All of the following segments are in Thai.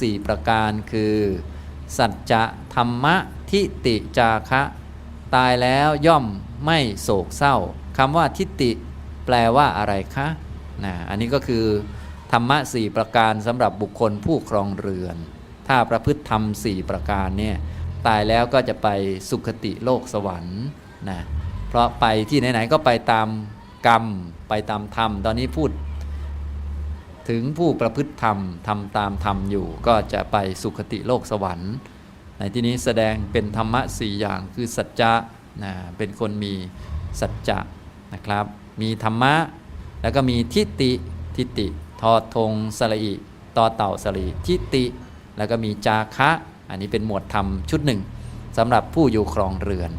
สี่ประการคือ สัจจะธรรมะทิติจาคะ ตายแล้วย่อมไม่โศกเศร้าคำว่าทิติแปลว่าอะไรคะนะอันนี้ก็คือธรรมะสี่ประการสำหรับบุคคลผู้ครองเรือน ถ้าประพฤติธรรมสี่ประการเนี่ยตายแล้วก็จะไปสุคติโลกสวรรค์นะเพราะไปที่ไหนๆก็ไปตามกรรม ไปตามธรรม ตอนนี้พูด ถึงผู้ประพฤติธรรมทำตามธรรมอยู่ ก็จะไปสุคติโลกสวรรค์ ในที่นี้แสดงเป็นธรรมะสี่อย่างคือสัจจะนะเป็นคนมีสัจจะนะครับ มีธรรมะ แล้วก็มีทิฏฐิทิฏฐิทอทงสระอิต่อเต่าสระอิทิฏฐิแล้วก็มีจาคะ อันนี้เป็นหมวดธรรมชุดหนึ่งสำหรับผู้อยู่ครองเรือน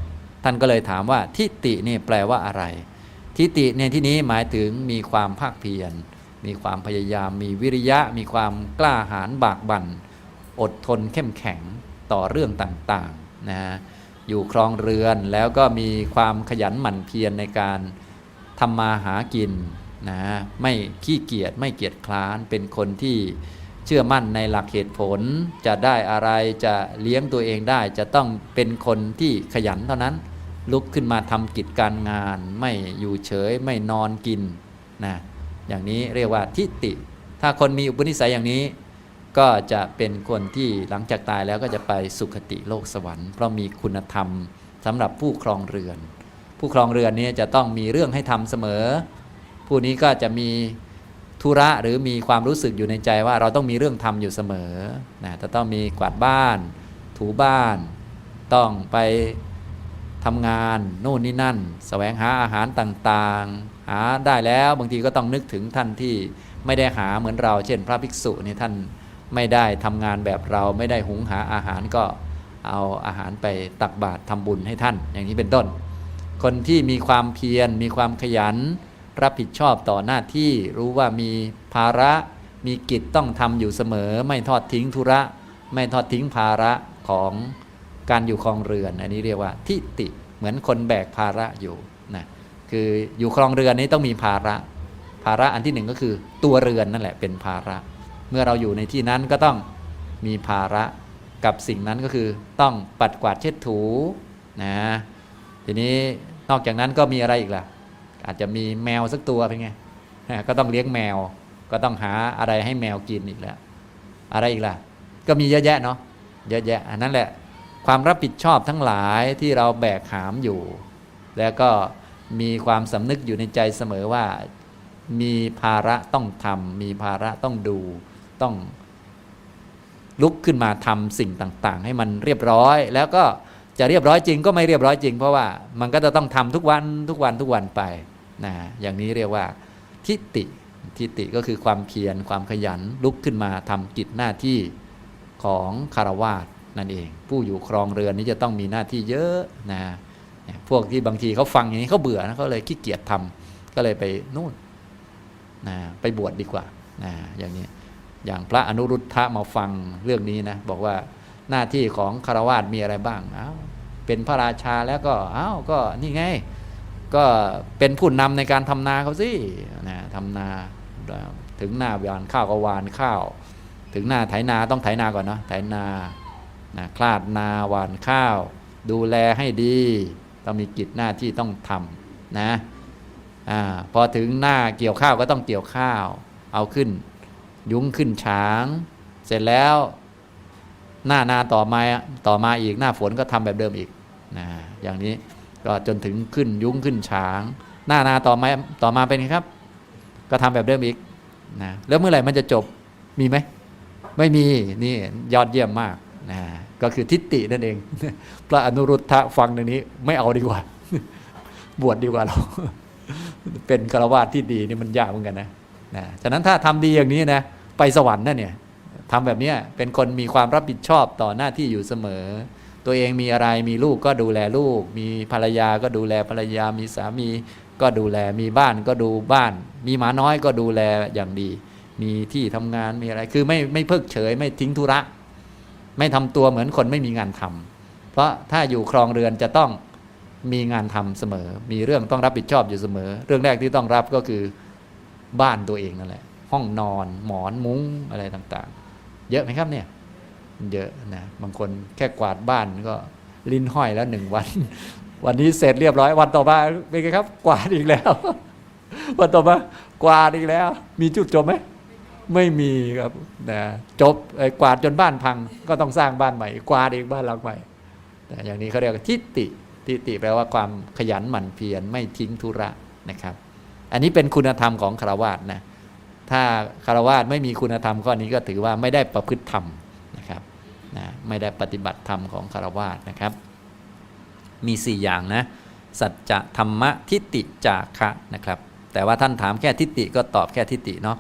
ท่านก็เลยถามว่าทิฏฐินี่แปลว่าอะไร ทิฏฐิในที่นี้หมายถึงมีความภาคเพียร มีความพยายาม มีวิริยะ มีความกล้าหาญบากบัน่น อดทนเข้มแข็งต่อเรื่องต่างๆนะฮะอยู่ครองเรือนแล้วก็มีความขยันหมั่นเพียรในการทำมาหากินนะไม่ขี้เกียจไม่เกียจคร้านเป็นคนที่เชื่อมั่นในหลักเหตุผล จะได้อะไรจะเลี้ยงตัวเองได้ จะต้องเป็นคนที่ขยันเท่านั้น ลุกขึ้นมาทำกิจการงาน ไม่อยู่เฉยไม่นอนกินนะ อย่างนี้เรียกว่าทิฏฐิ ถ้าคนมีอุปนิสัยอย่างนี้ ก็จะเป็นคนที่หลังจากตายแล้วก็จะไปสุคติโลกสวรรค์เพราะมีคุณธรรมสำหรับผู้ครองเรือน ผู้ครองเรือนนี้จะต้องมีเรื่องให้ทำเสมอ ผู้นี้ก็จะมีธุระหรือมีความรู้สึกอยู่ในใจว่าเราต้องมีเรื่องทำอยู่เสมอนะจะต้องมีกวาดบ้าน ถูบ้าน ต้องไป ทำงานโน่นนี่นั่นแสวงหาอาหารต่างๆ หาได้แล้วบางทีก็ต้องนึกถึงท่านที่ไม่ได้หาเหมือนเรา เช่น พระภิกษุนี่ท่านไม่ได้ทำงานแบบเราไม่ได้หุงหาอาหารก็เอาอาหารไปตักบาตรทำบุญให้ท่าน อย่างนี้เป็นต้น คนที่มีความเพียร มีความขยัน รับผิดชอบต่อหน้าที่รู้ว่ามีภาระ มีกิจต้องทำอยู่เสมอ ไม่ทอดทิ้งธุระ ไม่ทอดทิ้งภาระของ การอยู่ครองเรือน อันนี้เรียกว่าทิฏิเหมือนคนแบกภาระอยู่นะคืออยู่ครองเรือนนี้ต้องมีภาระ ภาระอันที่หนึ่งก็คือตัวเรือนนั่นแหละเป็นภาระ เมื่อเราอยู่ในที่นั้นก็ต้องมีภาระกับสิ่งนั้นก็คือต้องปัดกวาดเช็ดถูนะทีนี้นอกจากนั้นก็มีอะไรอีกล่ะ อาจจะมีแมวสักตัวเป็นไงก็ต้องเลี้ยงแมว ก็ต้องหาอะไรให้แมวกินอีกแล้ว อะไรอีกล่ะ ก็มีเยอะแยะเนาะเยอะแยะอันนั้นแหละ ความรับผิดชอบทั้งหลายที่เราแบกหามอยู่ แล้วก็มีความสำนึกอยู่ในใจเสมอว่า มีภาระต้องทำมีภาระต้องดูต้องลุกขึ้นมาทำสิ่งต่าง ๆ ให้มันเรียบร้อย แล้วก็จะเรียบร้อยจริงก็ไม่เรียบร้อยจริง เพราะว่ามันก็จะต้องทำทุกวันทุกวันทุกวันไปนะอย่างนี้เรียกว่าทิฏฐิทิฏฐิก็คือความเพียรความขยันลุกขึ้นมาทำกิจหน้าที่ของคารวาส นั่นเอง ผู้อยู่ครองเรือนนี้จะต้องมีหน้าที่เยอะนะพวกที่บางทีเขาฟังอย่างนี้เขาเบื่อนะเขาเลยขี้เกียจทำก็เลยไปนู่นนะไปบวชดดีกว่านะอย่างนี้อย่างพระอนุรุทธะมาฟังเรื่องนี้นะบอกว่าหน้าที่ของคารวาสมีอะไรบ้างอ้าวเป็นพระราชาแล้วก็อ้าวก็นี่ไง ก็เป็นผู้นำในการทำนาเขาสินะทำนาถึงหน้าหวานข้าวก็หวานข้าว ถึงหน้าไถนาต้องไถนาก่อนเนาะไถนา นะคลาดนาหวานข้าว ดูแลให้ดีต้องมีกิจหน้าที่ต้องทำนะอพอถึงหน้าเกี่ยวข้าวก็ต้องเกี่ยวข้าว เอาขึ้น ยุ้งขึ้นช้าง เสร็จแล้วหน้านาต่อมาต่อมาอีกหน้าฝนก็ทำแบบเดิมอีกนะอย่างนี้ก็จนถึงขึ้นยุ้งขึ้นช้าง หน้านาต่อมาต่อมาเป็นไงครับ ก็ทำแบบเดิมอีกนะแล้วเมื่อไหร่มันจะจบมีไหมไม่มีนี่ยอดเยี่ยมมาก นะก็คือทิฏฐินั่นเอง พระอนุรุทธะฟังตรงนี้ไม่เอาดีกว่า บวชดดีกว่าเรา เป็นฆราวาสที่ดีนี่มันยากเหมือนกันนะนะฉะนั้นถ้าทำดีอย่างนี้นะไปสวรรค์นั่นเนี่ยทำแบบนี้เป็นคนมีความรับผิดชอบต่อหน้าที่อยู่เสมอ ตัวเองมีอะไรมีลูกก็ดูแลลูก มีภรรยาก็ดูแลภรรยา มีสามีก็ดูแล มีบ้านก็ดูบ้าน มีหมาน้อยก็ดูแลอย่างดี มีที่ทำงานมีอะไร คือไม่ไม่เพิกเฉย ไม่ทิ้งธุระ ไม่ทำตัวเหมือนคนไม่มีงานทำเพราะถ้าอยู่ครองเรือนจะต้องมีงานทำเสมอ มีเรื่องต้องรับผิดชอบอยู่เสมอ เรื่องแรกที่ต้องรับก็คือบ้านตัวเองนั่นแหละ ห้องนอนหมอนมุ้งอะไรต่างๆ เยอะไหมครับเนี่ย เยอะนะบางคนแค่กวาดบ้านก็ลิ้นห้อยแล้วหนึ่งวัน วันนี้เสร็จเรียบร้อยวันต่อมาเป็นไงครับ กวาดอีกแล้ว วันต่อมากวาดอีกแล้ว มีจุดจบไหม ไม่มีครับนะจบเอ่อกวาดจนบ้านพังก็ต้องสร้างบ้านใหม่ กวาดอีกบ้านหลังใหม่แต่อย่างนี้เขาเรียกว่าทิฏฐิทิฏฐิแปลว่าความขยันหมั่นเพียรไม่ทิ้งธุระนะครับ อันนี้เป็นคุณธรรมของคารวาสนะถ้าคารวาสไม่มีคุณธรรมข้อนี้ก็ถือว่าไม่ได้ประพฤติธรรมนะครับนะไม่ได้ปฏิบัติธรรมของคารวาสนะครับ มี 4 อย่างนะสัจจะธรรมะทิฏฐิจาคะนะครับ แต่ว่าท่านถามแค่ทิฏฐิก็ตอบแค่ทิฏฐิเนาะ